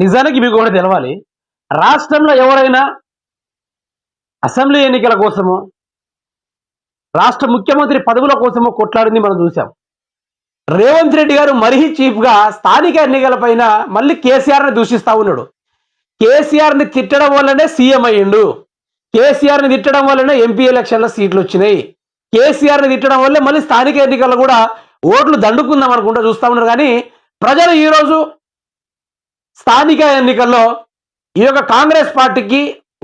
నిజానికి మీకు కూడా తెలవాలి. రాష్ట్రంలో ఎవరైనా అసెంబ్లీ ఎన్నికల కోసమో రాష్ట్ర ముఖ్యమంత్రి పదవుల కోసమో కొట్లాడింది మనం చూసాం. రేవంత్ రెడ్డి గారు మరీ చీఫ్గా స్థానిక ఎన్నికలపైన మళ్ళీ కేసీఆర్ని దూషిస్తా ఉన్నాడు. కేసీఆర్ని తిట్టడం వల్లనే సీఎం అయ్యిండు. కేసీఆర్ని తిట్టడం వల్లనే ఎంపీ ఎలక్షన్లో సీట్లు వచ్చినాయి. కేసీఆర్ని తిట్టడం వల్లే మళ్ళీ స్థానిక ఎన్నికల్లో కూడా ఓట్లు దండుకుందాం అనుకుంటా చూస్తా ఉన్నారు. కానీ ప్రజలు ఈరోజు స్థానిక ఎన్నికల్లో ఈ యొక్క కాంగ్రెస్ పార్టీకి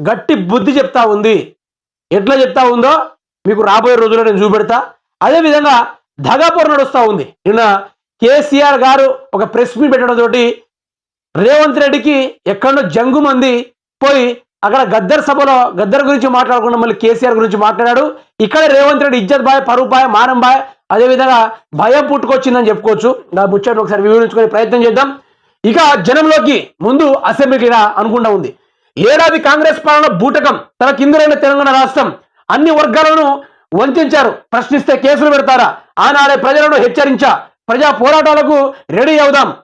గట్టి బుద్ధి చెప్తా ఉంది. ఎట్లా చెప్తా ఉందో మీకు రాబోయే రోజుల్లో నేను చూపెడతా. అదేవిధంగా ధగాపూర్ నడుస్తూ ఉంది. నిన్న కేసీఆర్ గారు ఒక ప్రెస్ మీట్ పెట్టడం తోటి రేవంత్ రెడ్డికి ఎక్కడో జంగు మంది పోయి అక్కడ గద్దర్ సభలో గద్దర్ గురించి మాట్లాడకుండా మళ్ళీ కేసీఆర్ గురించి మాట్లాడాడు. ఇక్కడ రేవంత్ రెడ్డి ఇజ్జత్ బాయ్ పరువు బాయ్ మానం బాయ్ అదేవిధంగా భయం పుట్టుకొచ్చిందని చెప్పుకోవచ్చు. నా ముచ్చట్లు ఒకసారి వివరించుకునే ప్రయత్నం చేద్దాం. ఇక జనంలోకి ముందు అసెంబ్లీకి రా ఉంది. ఏడాది కాంగ్రెస్ పాలన బూటకం తన కిందులైన తెలంగాణ రాష్ట్రం. అన్ని వర్గాలను వంచారు. ప్రశ్నిస్తే కేసులు పెడతారా? ఆనాడే ప్రజలను హెచ్చరించా. ప్రజా పోరాటాలకు రెడీ అవుదాం.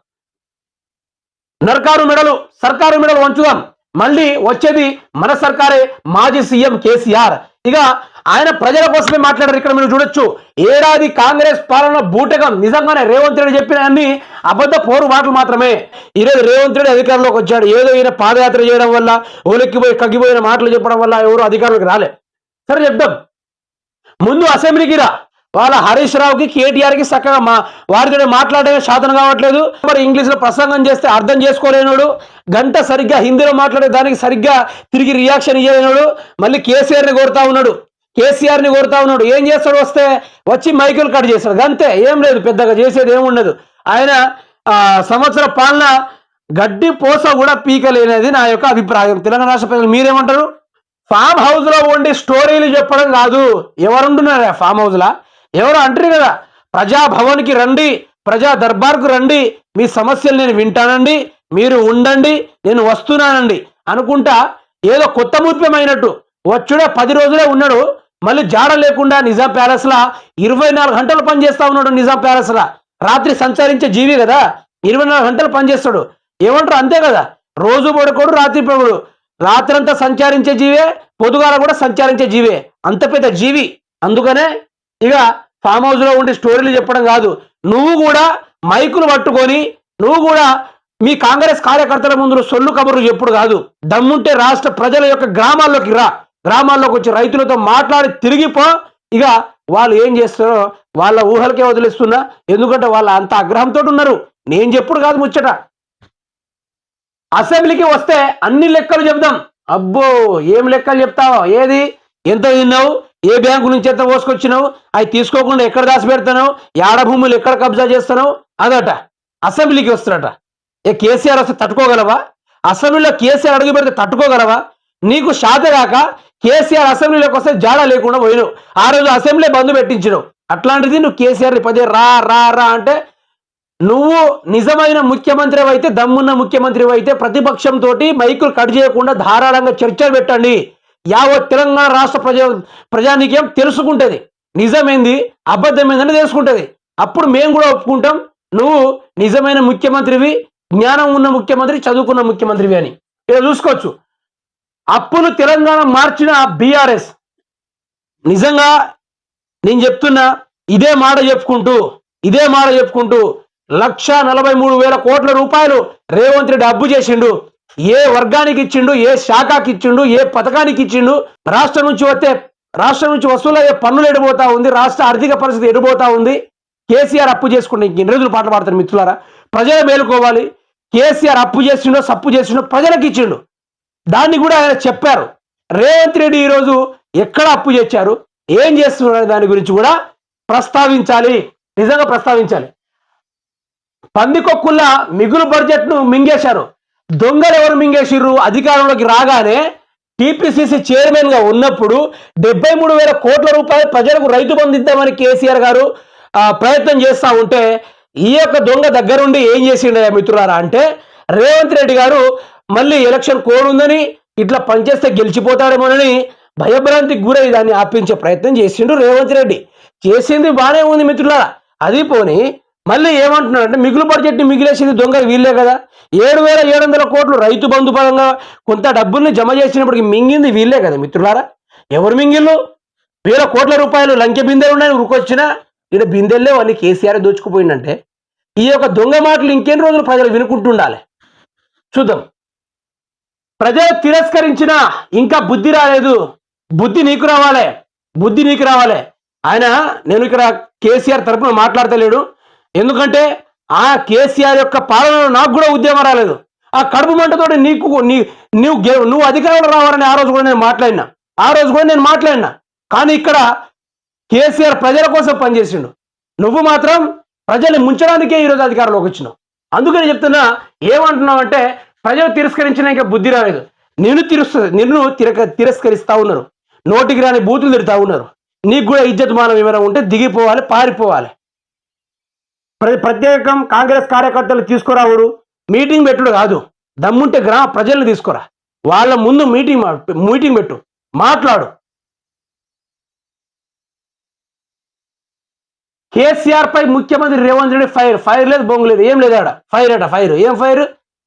నర్కారు మెడలు సర్కారు మెడలు వంచుదాం. మళ్ళీ వచ్చేది మన సర్కారే. మాజీ సీఎం కేసీఆర్. ఇక ఆయన ప్రజల కోసమే మాట్లాడారు. ఇక్కడ మీరు చూడొచ్చు. ఏడాది కాంగ్రెస్ పాలన బూటకం. నిజంగానే రేవంత్ రెడ్డి చెప్పిన అన్ని అబద్ధ పోరు మాటలు మాత్రమే. ఈరోజు రేవంత్ రెడ్డి అధికారంలోకి వచ్చాడు. ఏదో ఈయన పాదయాత్ర చేయడం వల్ల ఓలెక్కిపోయి కగ్గిపోయిన మాటలు చెప్పడం వల్ల ఎవరు అధికారులకు రాలే. సరే చెప్దాం. ముందు అసెంబ్లీకి రా. వాళ్ళ హరీష్ రావుకి కేటీఆర్కి చక్కగా మా వారితో మాట్లాడమే శాతం కావట్లేదు. మరి ఇంగ్లీష్లో ప్రసంగం చేస్తే అర్థం చేసుకోలేనోడు గంట సరిగ్గా హిందీలో మాట్లాడే దానికి సరిగ్గా తిరిగి రియాక్షన్ ఇవ్వలేనోడు మళ్ళీ కేసీఆర్ని కోరుతా ఉన్నాడు. కేసీఆర్ని కోరుతా ఉన్నాడు. ఏం చేస్తాడు వస్తే? వచ్చి మైకులు కట్ చేస్తాడు. అంతే ఏం లేదు. పెద్దగా చేసేది ఏముండదు ఉండదు. ఆయన సంవత్సర పాలన గడ్డి పోస కూడా పీకలేనేది నా యొక్క అభిప్రాయం. తెలంగాణ రాష్ట్ర ప్రజలు మీరేమంటారు? ఫామ్ హౌస్లో ఉండి స్టోరీలు చెప్పడం కాదు. ఎవరుంటున్నారా ఫామ్ హౌస్లో? ఎవరు అంటారు కదా ప్రజాభవన్కి రండి ప్రజా దర్బార్కు రండి మీ సమస్యలు నేను వింటానండి మీరు ఉండండి నేను వస్తున్నానండి అనుకుంటా ఏదో కొత్త ముత్యమైనట్టు వచ్చుడే పది రోజులే ఉన్నాడు మళ్ళీ జాడ లేకుండా నిజాం ప్యాలెస్లా ఇరవై నాలుగు గంటలు పనిచేస్తా ఉన్నాడు నిజాం ప్యాలెస్లా. రాత్రి సంచరించే జీవి కదా ఇరవై నాలుగు గంటలు పనిచేస్తాడు. ఏమంటారు? అంతే కదా రోజు పడుకోడు రాత్రి పడుకోడు. రాత్రంతా సంచరించే జీవే పొదుగాల కూడా సంచరించే జీవే. అంత పెద్ద జీవి. అందుకనే ఇక ఫామ్ హౌస్లో ఉండి స్టోరీలు చెప్పడం కాదు. నువ్వు కూడా మైకులు పట్టుకొని నువ్వు కూడా మీ కాంగ్రెస్ కార్యకర్తల ముందు సొల్లు కబుర్లు చెప్పుడు కాదు. దమ్ముంటే రాష్ట్ర ప్రజల యొక్క గ్రామాల్లోకి రా. గ్రామాల్లోకి వచ్చి రైతులతో మాట్లాడి తిరిగిపో ఇక వాళ్ళు ఏం చేస్తారో వాళ్ళ ఊహలకే వదిలేస్తున్నా. ఎందుకంటే వాళ్ళ అంత ఆగ్రహంతో ఉన్నారు. నేను చెప్పుడు కాదు ముచ్చట. అసెంబ్లీకి వస్తే అన్ని లెక్కలు చెప్దాం. అబ్బో ఏం లెక్కలు చెప్తావో? ఏది? ఎంత తిన్నావు ఏ బ్యాంకు నుంచి ఎంత పోసుకొచ్చినావు అవి తీసుకోకుండా ఎక్కడ దాచి పెడతావు యాడ భూములు ఎక్కడ కబ్జా చేస్తున్నావు? అదట. అసెంబ్లీకి వస్తున్నట. ఏ కేసీఆర్ వస్తే తట్టుకోగలవా? అసెంబ్లీలో కేసీఆర్ అడుగు పెడితే తట్టుకోగలవా? నీకు శాత కాక కేసీఆర్ అసెంబ్లీలోకి వస్తే జాడ లేకుండా పోయినావు. ఆ రోజు అసెంబ్లీ బంద్ పెట్టించినావు. అట్లాంటిది నువ్వు కేసీఆర్ పదే రా రా రా అంటే నువ్వు నిజమైన ముఖ్యమంత్రి అయితే దమ్మున్న ముఖ్యమంత్రి అయితే ప్రతిపక్షంతో మైకులు కట్ చేయకుండా ధారాళంగా చర్చలు పెట్టండి. యావత్ తెలంగాణ రాష్ట్ర ప్రజా ప్రజానికం తెలుసుకుంటుంది. నిజమేంది? అబద్ధమైందని తెలుసుకుంటుంది. అప్పుడు మేము కూడా ఒప్పుకుంటాం. నువ్వు నిజమైన ముఖ్యమంత్రివి జ్ఞానం ఉన్న ముఖ్యమంత్రి చదువుకున్న ముఖ్యమంత్రివి అని. ఇలా చూసుకోవచ్చు. అప్పులు తెలంగాణ మార్చిన బీఆర్ఎస్. నిజంగా నేను చెప్తున్నా ఇదే మాట చెప్పుకుంటూ ఇదే మాట చెప్పుకుంటూ లక్ష నలభై మూడు వేల కోట్ల రూపాయలు రేవంత్ రెడ్డి అబ్బు చేసిండు. ఏ వర్గానికి ఇచ్చిండు ఏ శాఖకి ఇచ్చిండు ఏ పథకానికి ఇచ్చిండు రాష్ట్రం నుంచి వస్తే రాష్ట్రం నుంచి వసూలయ్యే పన్నులు ఎడిపోతా ఉంది రాష్ట్ర ఆర్థిక పరిస్థితి ఎడిపోతా ఉంది. కేసీఆర్ అప్పు చేసుకుంటే ఇంకెన్ని రోజులు పాటలు పాడతారు మిత్రులారా. ప్రజలు మేలుకోవాలి. కేసీఆర్ అప్పు చేసిండో సప్పు చేసిండో ప్రజలకు ఇచ్చిండు. దాన్ని కూడా ఆయన చెప్పారు. రేవంత్ రెడ్డి ఈరోజు ఎక్కడ అప్పు చేశారు ఏం చేస్తున్నారు దాని గురించి కూడా ప్రస్తావించాలి. నిజంగా ప్రస్తావించాలి. పందికొక్కుల్లా మిగులు బడ్జెట్ను మింగేశారు. దొంగలు ఎవరు మింగేసిర్రు? అధికారంలోకి రాగానే టీపీసీసీ చైర్మన్గా ఉన్నప్పుడు డెబ్బై మూడు వేల కోట్ల రూపాయలు ప్రజలకు రైతు బంధు ఇద్దామని కేసీఆర్ గారు ప్రయత్నం చేస్తా ఉంటే ఈ యొక్క దొంగ దగ్గరుండి ఏం చేసిండే మిత్రులారా అంటే రేవంత్ రెడ్డి గారు మళ్ళీ ఎలక్షన్ కోడ్ ఉందని ఇట్లా పనిచేస్తే గెలిచిపోతాడేమోనని భయభ్రాంతికి గురై దాన్ని ఆపించే ప్రయత్నం చేసిండు రేవంత్ రెడ్డి. చేసింది బాగానే ఉంది మిత్రులారా. అది పోని మళ్ళీ ఏమంటున్నాడు అంటే మిగులు బడ్జెట్ని మిగిలేసింది దొంగ వీళ్ళే కదా. ఏడు వేల ఏడు వందల కోట్లు రైతు బంధు పరంగా కొంత డబ్బుల్ని జమ చేసినప్పటికి మింగింది వీళ్ళే కదా మిత్రులారా. ఎవరు మింగిళ్ళు? వేల కోట్ల రూపాయలు లంకె బిందెలు ఉన్నాయని ఉరుకొచ్చినా ఇక్కడ బిందెల్లే అన్ని కేసీఆర్ దోచుకుపోయిందంటే ఈ యొక్క దొంగ మాటలు ఇంకెన్ని రోజులు ప్రజలు వినుకుంటుండాలి? చూద్దాం. ప్రజలు తిరస్కరించినా ఇంకా బుద్ధి రాలేదు. బుద్ధి నీకు రావాలి. బుద్ధి నీకు రావాలి. ఆయన నేను ఇక్కడ కేసీఆర్ తరపున మాట్లాడతలేడు. ఎందుకంటే ఆ కేసీఆర్ యొక్క పాలనలో నాకు కూడా ఉద్యమం రాలేదు. ఆ కడుపు మంటతోటి నీకు నీ నువ్వు నువ్వు అధికారంలో రావాలని ఆ రోజు కూడా నేను మాట్లాడినా. ఆ రోజు కూడా నేను మాట్లాడినా. కానీ ఇక్కడ కేసీఆర్ ప్రజల కోసం పనిచేసిండు. నువ్వు మాత్రం ప్రజల్ని ముంచడానికే ఈరోజు అధికారంలోకి వచ్చినావు. అందుకని చెప్తున్నా ఏమంటున్నావు అంటే ప్రజలు తిరస్కరించిన ఇంకా బుద్ధి రాలేదు. నిన్ను తిరస్ నిన్ను తిరక తిరస్కరిస్తూ ఉన్నారు. నోటికి రాని బూతులు తిడతా ఉన్నారు. నీకు కూడా ఇజ్జత్ మానం ఏమైనా ఉంటే దిగిపోవాలి పారిపోవాలి. ప్రతి ప్రత్యేకం కాంగ్రెస్ కార్యకర్తలు తీసుకురావుడు మీటింగ్ పెట్టుడు కాదు. దమ్ముంటే గ్రామ ప్రజల్ని తీసుకురా. వాళ్ళ ముందు మీటింగ్ మీటింగ్ పెట్టు. మాట్లాడు. కేసీఆర్ పై ముఖ్యమంత్రి రేవంత్ రెడ్డి ఫైర్ ఫైర్ లేదు బొంగు లేదు. ఏం లేదు ఆడ. ఫైర్ అట ఫైర్. ఏం ఫైర్?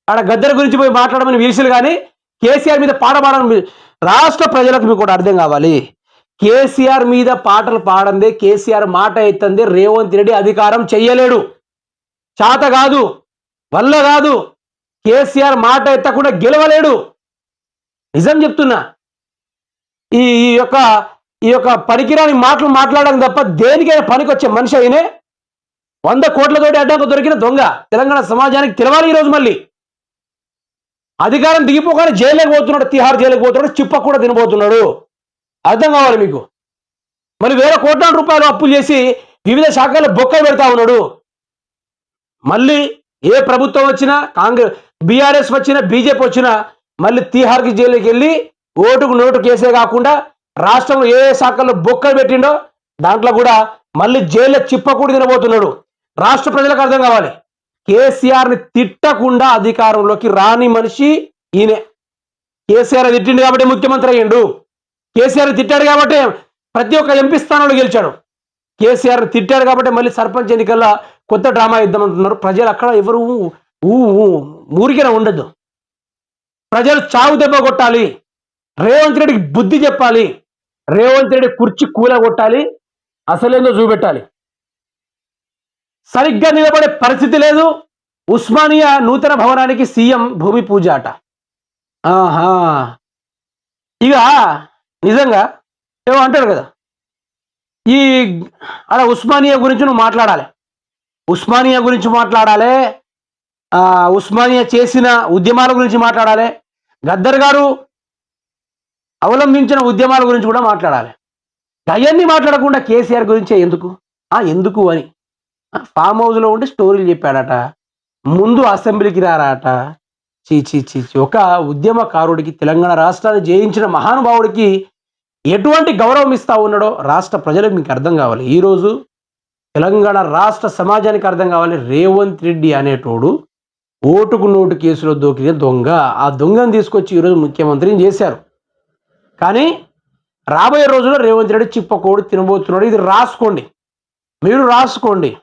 ఆడ గద్దెల గురించి పోయి మాట్లాడమని వీసులు కానీ కేసీఆర్ మీద పాట పాడడం రాష్ట్ర ప్రజలకు మీకు కూడా అర్థం కావాలి. కేసీఆర్ మీద పాటలు పాడందే కేసీఆర్ మాట ఎత్తందే రేవంత్ రెడ్డి అధికారం చెయ్యలేడు. చాత కాదు వల్ల కాదు కేసీఆర్ మాట ఎత్తకుండా గెలవలేడు. నిజం చెప్తున్నా. ఈ ఈ యొక్క ఈ యొక్క పనికిరాని మాటలు మాట్లాడడం తప్ప దేనికైనా పనికొచ్చే మనిషి అయినే వంద కోట్లతోటి అడ్డంకు దొరికిన దొంగ తెలంగాణ సమాజానికి తెలవాలి ఈరోజు మళ్ళీ. అధికారం దిగిపోగానే జైలుకి పోతున్నాడు తిహార్ జైలుకి పోతున్నాడు చిప్ప కూడా తినబోతున్నాడు. అర్థం కావాలి మీకు. మరి వేల కోట్ల రూపాయలు అప్పులు చేసి వివిధ శాఖల్లో బొక్క పెడతా ఉన్నాడు. మళ్ళీ ఏ ప్రభుత్వం వచ్చినా కాంగ్రెస్ బీఆర్ఎస్ వచ్చినా బీజేపీ వచ్చినా మళ్ళీ తీహార్కి జైలుకి వెళ్ళి ఓటుకు నోటు కేసే కాకుండా రాష్ట్రంలో ఏ ఏ శాఖల్లో బొక్కలు పెట్టిండో దాంట్లో కూడా మళ్ళీ జైల్లో చిప్పకూడి తినబోతున్నాడు. రాష్ట్ర ప్రజలకు అర్థం కావాలి. కేసీఆర్ని తిట్టకుండా అధికారంలోకి రాని మనిషి ఈయనే. కేసీఆర్ తిట్టిండు కాబట్టి ముఖ్యమంత్రి అయ్యిండు. కేసీఆర్ తిట్టాడు కాబట్టి ప్రతి ఒక్క ఎంపీ స్థానంలో గెలిచాడు. కేసీఆర్ తిట్టాడు కాబట్టి మళ్ళీ సర్పంచ్ ఎన్నికల్లో కొత్త డ్రామా ఇద్దామంటున్నారు ప్రజలు అక్కడ ఎవరు ఊ ఊ ఊరికిన ఉండదు. ప్రజలు చావు దెబ్బ కొట్టాలి. రేవంత్ రెడ్డికి బుద్ధి చెప్పాలి. రేవంత్ రెడ్డి కుర్చీ కూల కొట్టాలి. అసలేందో చూపెట్టాలి. సరిగ్గా నిలబడే పరిస్థితి లేదు. ఉస్మానియా నూతన భవనానికి సీఎం భూమి పూజ అట. ఆహా. ఇక నిజంగా? ఏమో అంటాడు కదా. ఈ అలా ఉస్మానియా గురించి నువ్వు మాట్లాడాలి. ఉస్మానియా గురించి మాట్లాడాలి. ఆ, ఉస్మానియా చేసిన ఉద్యమాల గురించి మాట్లాడాలి. గద్దర్ గారు అవలంబించిన ఉద్యమాల గురించి కూడా మాట్లాడాలి. అవన్నీ మాట్లాడకుండా కేసీఆర్ గురించే ఎందుకు? ఆ ఎందుకు అని. ఫామ్ హౌస్లో ఉండి స్టోరీలు చెప్పాడట. ముందు అసెంబ్లీకి రారాట. చీ చీ చీ చీ. ఒక ఉద్యమకారుడికి తెలంగాణ రాష్ట్రాన్ని జయించిన మహానుభావుడికి ఎటువంటి గౌరవం ఇస్తా ఉన్నాడో రాష్ట్ర ప్రజలకు మీకు అర్థం కావాలి. ఈరోజు తెలంగాణ రాష్ట్ర సమాజానికి అర్థం కావాలి. రేవంత్ రెడ్డి అనేటోడు ఓటుకు నోటు కేసులో దోకిన దొంగ. ఆ దొంగను తీసుకొచ్చి ఈరోజు ముఖ్యమంత్రిని చేశారు. కానీ రాబోయే రోజుల్లో రేవంత్ రెడ్డి చిప్పకోడు తినబోతున్నాడు. ఇది రాసుకోండి. మీరు రాసుకోండి.